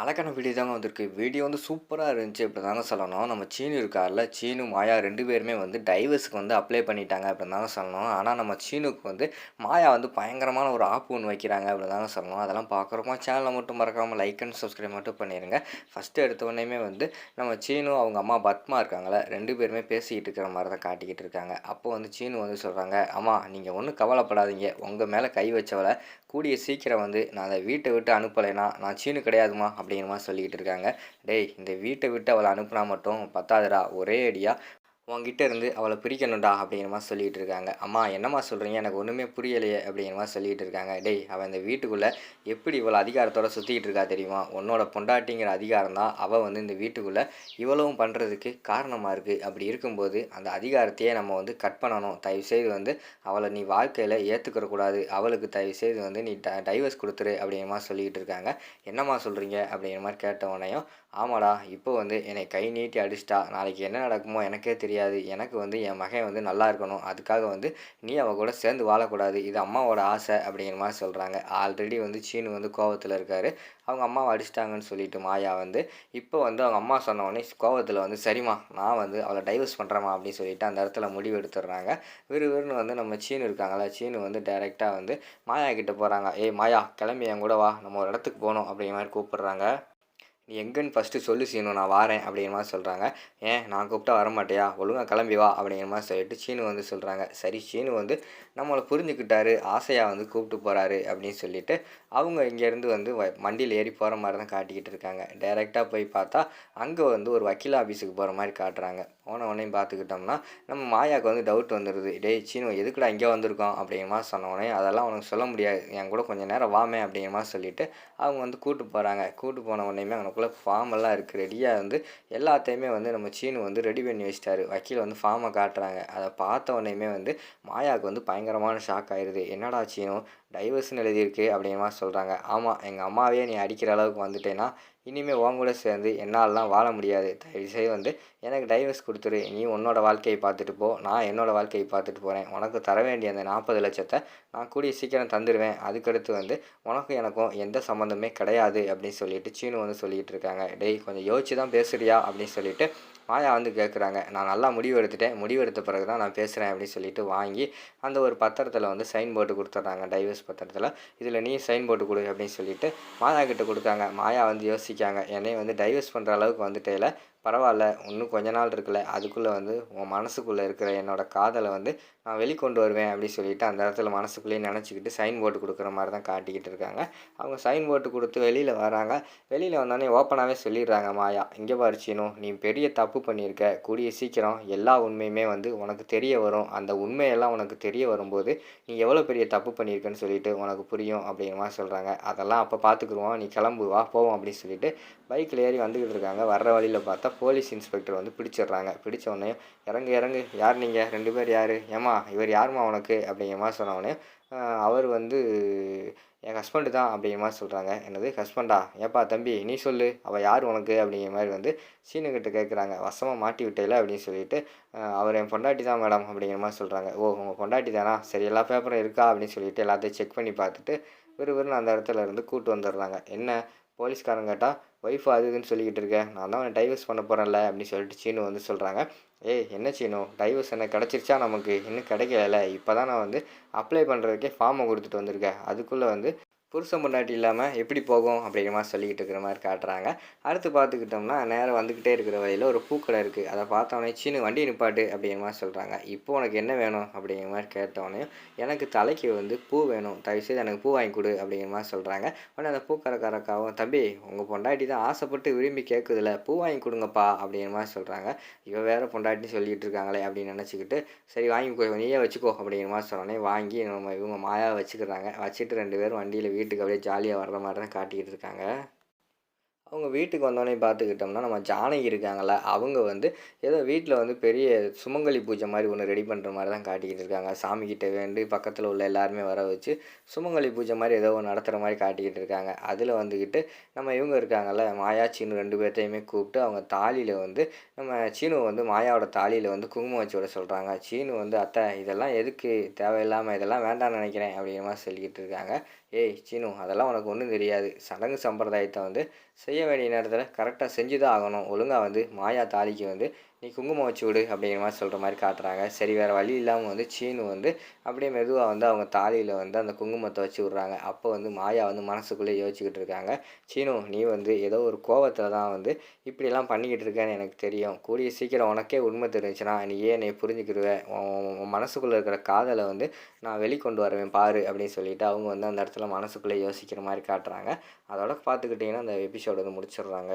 அழகான வீடியோ தாங்க வந்திருக்கு. வீடியோ வந்து சூப்பராக இருந்துச்சு. அப்படி தாங்க சொல்லணும். நம்ம சீனு இருக்கார்ல சீனு மாயா ரெண்டு பேருமே வந்து டைவர்ஸுக்கு வந்து அப்ளை பண்ணிட்டாங்க. அப்படின்னு தாங்க சொல்லணும். ஆனால் நம்ம சீனுக்கு வந்து மாயா வந்து பயங்கரமான ஒரு ஆப் ஒன்று வைக்கிறாங்க. அப்படின்னு தாங்க சொல்லணும். அதெல்லாம் பார்க்குறப்போ சேனலை மட்டும் மறக்காமல் லைக் அண்ட் சப்ஸ்கிரைப் மட்டும் பண்ணிடுங்க ஃபஸ்ட்டு எடுத்த உடனேமே வந்து நம்ம சீனு அவங்க அம்மா பத்மா இருக்காங்களே ரெண்டு பேருமே பேசிக்கிட்டு இருக்கிற மாதிரி தான் காட்டிக்கிட்டு இருக்காங்க. அப்போ வந்து சீனு வந்து சொல்கிறாங்க அம்மா நீங்கள் ஒன்றும் கவலைப்படாதீங்க. உங்கள் மேலே கை வச்சவளை கூடிய சீக்கிரம் வந்து நான் அதை வீட்டை விட்டு அனுப்பலைன்னா நான் சீனு கிடையாதுமா அப்படிங்கிற மாதிரி சொல்லிக்கிட்டு இருக்காங்க. டேய் இந்த வீட்டை விட்டு அவளை அனுப்புனா மட்டும் பத்தாதுடா. ஒரே அடியாக உங்ககிட்ட இருந்து அவளை பிரிக்கணும்டா அப்படிங்கிற மாதிரி சொல்லிகிட்டு இருக்காங்க. அம்மா என்னம்மா சொல்கிறீங்க எனக்கு ஒன்றுமே புரியலையே அப்படிங்கிற மாதிரி சொல்லிகிட்டு இருக்காங்க. டேய் அவள் இந்த வீட்டுக்குள்ளே எப்படி இவ்வளோ அதிகாரத்தோட சுற்றிக்கிட்டு இருக்கா தெரியுமா? உன்னோட பொண்டாட்டிங்கிற அதிகாரம் தான் அவள் வந்து இந்த வீட்டுக்குள்ளே இவ்வளவும் பண்ணுறதுக்கு காரணமாக இருக்குது அப்படி இருக்கும்போது அந்த அதிகாரத்தையே நம்ம வந்து கட் பண்ணணும். தயவுசெய்து வந்து அவளை நீ வாழ்க்கையில் ஏற்றுக்கிற கூடாது. அவளுக்கு தயவுசெய்து வந்து நீ ட டைவர்ஸ் கொடுத்துரு அப்படிங்கிற மாதிரி சொல்லிக்கிட்டு இருக்காங்க. என்னம்மா சொல்கிறீங்க அப்படிங்கிற மாதிரி கேட்ட உடனேயும் ஆமாடா இப்போ வந்து என்னை கை நீட்டி அடிச்சிட்டா. நாளைக்கு என்ன நடக்குமோ எனக்கே தெரியும் தெரியாது. எனக்கு வந்து என் மகன் வந்து நல்லா இருக்கணும். அதுக்காக வந்து நீ அவ கூட சேர்ந்து வாழக்கூடாது. இது அம்மாவோட ஆசை அப்படிங்கிற மாதிரி சொல்கிறாங்க ஆல்ரெடி வந்து சீனு வந்து கோவத்தில் இருக்கார். அவங்க அம்மாவை அடிச்சிட்டாங்கன்னு சொல்லிட்டு மாயா வந்து இப்போ வந்து அவங்க அம்மா சொன்ன உடனே கோவத்தில் வந்து சரிம்மா நான் வந்து அவளை டைவர்ஸ் பண்ணுறேம்மா அப்படின்னு சொல்லிட்டு அந்த இடத்துல முடிவு எடுத்துடுறாங்க. விறுவிறுன்னு வந்து நம்ம சீனு இருக்காங்களா சீனு வந்து டைரெக்டாக வந்து மாயா கிட்டே போகிறாங்க ஏய் மாயா கிளம்பி என் கூட வா. நம்ம ஒரு இடத்துக்கு போகணும் அப்படிங்கிற மாதிரி கூப்பிடுறாங்க. நீ எங்கன்னு ஃபஸ்ட்டு சொல்லு சீனு நான் வாரேன் அப்படிங்கிற மாதிரி சொல்கிறாங்க ஏன் நான் கூப்பிட்டா வர ஒழுங்காக ஒழுங்கா கிளம்பி வா அப்படிங்கிற மாதிரி சொல்லிட்டு சீனு வந்து சொல்கிறாங்க சரி சீனு வந்து நம்மளை புரிஞ்சுக்கிட்டாரு ஆசையாக வந்து கூப்பிட்டு போகிறாரு அப்படின்னு சொல்லிட்டு அவங்க இங்கேருந்து வந்து வ வண்டியில் ஏறி போகிற மாதிரி தான் காட்டிக்கிட்டு இருக்காங்க. டைரெக்டாக போய் பார்த்தா அங்கே வந்து ஒரு வக்கீல் ஆஃபீஸுக்கு போகிற மாதிரி காட்டுறாங்க. போன உடனே பார்த்துக்கிட்டோம்னா நம்ம மாயாவுக்கு வந்து டவுட் வந்துடுது டேய் சீனு எதுக்குடா இங்கே வந்திருக்கோம் அப்படிங்கிற மாதிரி சொன்ன உடனே அதெல்லாம் உனக்கு சொல்ல முடியாது. என் கூட கொஞ்சம் நேரம் வாமே அப்படிங்கிற மாதிரி சொல்லிட்டு அவங்க வந்து கூட்டு போகிறாங்க கூட்டு போன உடனேயுமே அவனுக்குள்ளே ஃபார்ம் எல்லாம் இருக்குது ரெடியாக வந்து எல்லாத்தையுமே வந்து நம்ம சீனு வந்து ரெடி பண்ணி வச்சிட்டாரு. வக்கீல் வந்து ஃபார்மை காட்டுறாங்க. அதை பார்த்த உடனேயுமே வந்து மாயாவுக்கு வந்து பயங்கரமான ஷாக் ஆயிடுது என்னடா சீனு டைவர்ஸ்னு எழுதியிருக்கு அப்படிங்கிற மாதிரி சொல்கிறாங்க ஆமாம் எங்கள் அம்மாவே நீ அடிக்கிற அளவுக்கு வந்துட்டேன்னா இனிமேல் உன் கூட சேர்ந்து என்னாலலாம் வாழ முடியாது. தயவுசெய்து வந்து எனக்கு டைவர்ஸ் கொடுத்துரு. நீ உன்னோட வாழ்க்கையை பார்த்துட்டு போ. நான் என்னோடய வாழ்க்கையை பார்த்துட்டு போகிறேன் உனக்கு தர வேண்டிய அந்த நாற்பது லட்சத்தை நான் கூடிய சீக்கிரம் தந்துடுவேன் அதுக்கடுத்து வந்து உனக்கும் எனக்கும் எந்த சம்மந்தமே கிடையாது அப்படின்னு சொல்லிட்டு சீனு வந்து சொல்லிகிட்டு இருக்காங்க. டெய் கொஞ்சம் யோசிச்சு தான் பேசுறியா? அப்படின்னு சொல்லிட்டு மாயா வந்து கேட்குறாங்க நான் நல்லா முடிவு எடுத்துட்டேன். முடிவு எடுத்த பிறகு தான் நான் பேசுகிறேன் அப்படின்னு சொல்லிட்டு வாங்கி அந்த ஒரு பத்திரத்தில் வந்து சைன் போட்டு கொடுத்துட்றாங்க டைவர்ஸ் பத்திரத்தில். இதில் நீ சைன் போட்டு கொடு அப்படின்னு சொல்லிட்டு மாயா கிட்ட கொடுத்தாங்க மாயா வந்து யோசிக்காங்க என்னை வந்து டைவர்ஸ் பண்ணுற அளவுக்கு வந்துட்டேல. பரவாயில்ல இன்னும் கொஞ்ச நாள் இருக்குல்ல அதுக்குள்ளே வந்து உன் மனசுக்குள்ளே இருக்கிற என்னோடய காதலை வந்து நான் வெளிக்கொண்டு வருவேன் அப்படின்னு சொல்லிட்டு அந்த இடத்துல மனசுக்குள்ளேயே நினச்சிக்கிட்டு சைன் போட்டு கொடுக்குற மாதிரி தான் காட்டிக்கிட்டு இருக்காங்க. அவங்க சைன் போட்டு கொடுத்து வெளியில் வராங்க. வெளியில் வந்தோடனே ஓப்பனாகவே சொல்லிடுறாங்க மாயா இங்கே பாரிச்சினோ நீ பெரிய தப்பு பண்ணியிருக்க. கூடிய சீக்கிரம் எல்லா உண்மையுமே வந்து உனக்கு தெரிய வரும். அந்த உண்மையெல்லாம் உனக்கு தெரிய வரும்போது நீ எவ்வளோ பெரிய தப்பு பண்ணியிருக்கன்னு சொல்லிட்டு உனக்கு புரியும் அப்படிங்கிற மாதிரி சொல்கிறாங்க அதெல்லாம் அப்போ பார்த்துக்குருவோம் நீ கிளம்புவா போவோம் அப்படின்னு சொல்லிட்டு பைக்கில் ஏறி வந்துக்கிட்டு இருக்காங்க. வர்ற வழியில் பார்த்தா போலீஸ் இன்ஸ்பெக்டர் வந்து பிடிச்சிடுறாங்க. பிடிச்ச உடனே இறங்கு இறங்கு. யார் நீங்கள் ரெண்டு பேர் யார்? ஏம்மா இவர் யாரும்மா உனக்கு? அப்படிங்கிற மாதிரி அவர் வந்து என் ஹஸ்பண்டு தான். அப்படிங்கிற மாதிரி சொல்கிறாங்க என்னது? ஹஸ்பண்டா ஏப்பா தம்பி நீ சொல்லு. அவள் யார் உனக்கு? அப்படிங்கிற மாதிரி வந்து சீனுக்கிட்ட கேட்குறாங்க வசமாக மாட்டி விட்டேல? அப்படின்னு சொல்லிட்டு அவர் என் பொண்டாட்டி தான் மேடம். அப்படிங்கிற மாதிரி சொல்கிறாங்க ஓ உங்கள் பொண்டாட்டி தானா? சரி எல்லா பேப்பரும் இருக்கா? அப்படின்னு சொல்லிட்டு எல்லாத்தையும் செக் பண்ணி பார்த்துட்டு விறுவிறுன்னு அந்த இடத்துல இருந்து கூப்பிட்டு வந்துடுறாங்க. என்ன? போலீஸ்காரன் கேட்டால் ஒய்ஃப் அது இதுன்னு சொல்லிக்கிட்டு இருக்கேன் நான் தான் டைவர்ஸ் பண்ண போகிறேன்ல அப்படின்னு சொல்லிட்டு சீனு வந்து சொல்கிறாங்க ஏய் என்ன சீனோ? டைவர்ஸ் என்ன கிடச்சிருச்சா நமக்கு? இன்னும் கிடைக்கல இப்போ தான் நான் வந்து அப்ளை பண்ணுறதுக்கே ஃபார்மை கொடுத்துட்டு வந்திருக்கேன். அதுக்குள்ளே வந்து புருஷன் பொண்டாட்டி இல்லாமல் எப்படி போகும் அப்படிங்கிற மாதிரி சொல்லிக்கிட்டு இருக்கிற மாதிரி காட்டுறாங்க. அடுத்து பார்த்துக்கிட்டோம்னா நேரம் வந்துக்கிட்டே இருக்கிற வழியில் ஒரு பூக்கடை இருக்குது அதை பார்த்தோன்னே சீனு வண்டி நிப்பாட்டு அப்படிங்கிற மாதிரி சொல்கிறாங்க இப்போ உனக்கு என்ன வேணும்? அப்படிங்கிற மாதிரி கேட்டோடனே எனக்கு தலைக்கு வந்து பூ வேணும். தயவுசெய்து எனக்கு பூ வாங்கி கொடு அப்படிங்கிற மாதிரி சொல்கிறாங்க உடனே அந்த பூக்கடைக்காரக்காவும் தம்பி உங்கள் பொண்டாட்டி தான் ஆசைப்பட்டு விரும்பி கேட்குதுல. பூ வாங்கி கொடுங்கப்பா அப்படிங்கிற மாதிரி சொல்கிறாங்க இவன் வேறு பொண்டாட்டி சொல்லிகிட்டு இருக்காங்களே அப்படின்னு நினச்சிக்கிட்டு சரி வாங்கி நீயே வச்சுக்கோ அப்படிங்கிற மாதிரி சொன்னோடனே வாங்கி நம்ம இவங்க மாயா வச்சுக்கிறாங்க. வச்சுட்டு ரெண்டு பேரும் வண்டியில் வீட்டுக்கு அப்படியே ஜாலியாக வர்ற மாதிரி தான் காட்டிக்கிட்டு இருக்காங்க. அவங்க வீட்டுக்கு வந்தோடனே பார்த்துக்கிட்டோம்னா நம்ம ஜானகி இருக்காங்கள அவங்க வந்து ஏதோ வீட்டில் வந்து பெரிய சுமங்கலி பூஜை மாதிரி ஒன்று ரெடி பண்ணுற மாதிரி தான் காட்டிக்கிட்டு இருக்காங்க. சாமிக்கிட்ட வேண்டி பக்கத்தில் உள்ள எல்லாருமே வர வச்சு சுமங்கலி பூஜை மாதிரி ஏதோ ஒன்று நடத்துகிற மாதிரி காட்டிக்கிட்டு இருக்காங்க. அதில் வந்துக்கிட்டு நம்ம இவங்க இருக்காங்கள்ல மாயா சீனு ரெண்டு பேர்த்தையுமே கூப்பிட்டு அவங்க தாலியில் வந்து நம்ம சீனு வந்து மாயாவோட தாலியில் வந்து குங்குமம் வச்சு விட சொல்கிறாங்க சீனு வந்து அத்தை இதெல்லாம் எதுக்கு? தேவையில்லாமல் இதெல்லாம் வேண்டாம்னு நினைக்கிறேன் அப்படிங்கிற மாதிரி சொல்லிக்கிட்டு இருக்காங்க. ஏய் சீனு அதெல்லாம் உனக்கு ஒன்றும் தெரியாது. சடங்கு சம்பிரதாயத்தை வந்து செய்ய வேண்டிய நேரத்தில் கரெக்டாக செஞ்சு தான் ஆகணும். ஒழுங்காக வந்து மாயா தாலிக்கு வந்து நீ குங்குமம் வச்சு விடு அப்படிங்கிற மாதிரி சொல்கிற மாதிரி காட்டுறாங்க. சரி வேறு வழி இல்லாமல் வந்து சீனு வந்து அப்படியே மெதுவாக வந்து அவங்க தாலியில் வந்து அந்த குங்குமத்தை வச்சு விட்றாங்க. அப்போ வந்து மாயா வந்து மனசுக்குள்ளே யோசிச்சுக்கிட்டு இருக்காங்க. சீனு நீ வந்து ஏதோ ஒரு கோவத்தில் தான் வந்து இப்படிலாம் பண்ணிக்கிட்டு இருக்கேன்னு எனக்கு தெரியும். கூடிய சீக்கிரம் உனக்கே உண்மை தெரிஞ்சுன்னா நீ ஏன் என்னை புரிஞ்சுக்கிடுவேன் உன் மனசுக்குள்ளே இருக்கிற காதலை வந்து நான் வெளிக்கொண்டு வருவேன் பாரு அப்படின்னு சொல்லிட்டு அவங்க வந்து அந்த இடத்துல மனசுக்குள்ளே யோசிக்கிற மாதிரி காட்டுறாங்க. அதோட பார்த்துக்கிட்டிங்கன்னா அந்த எபிசோடு வந்து முடிச்சிடுறாங்க.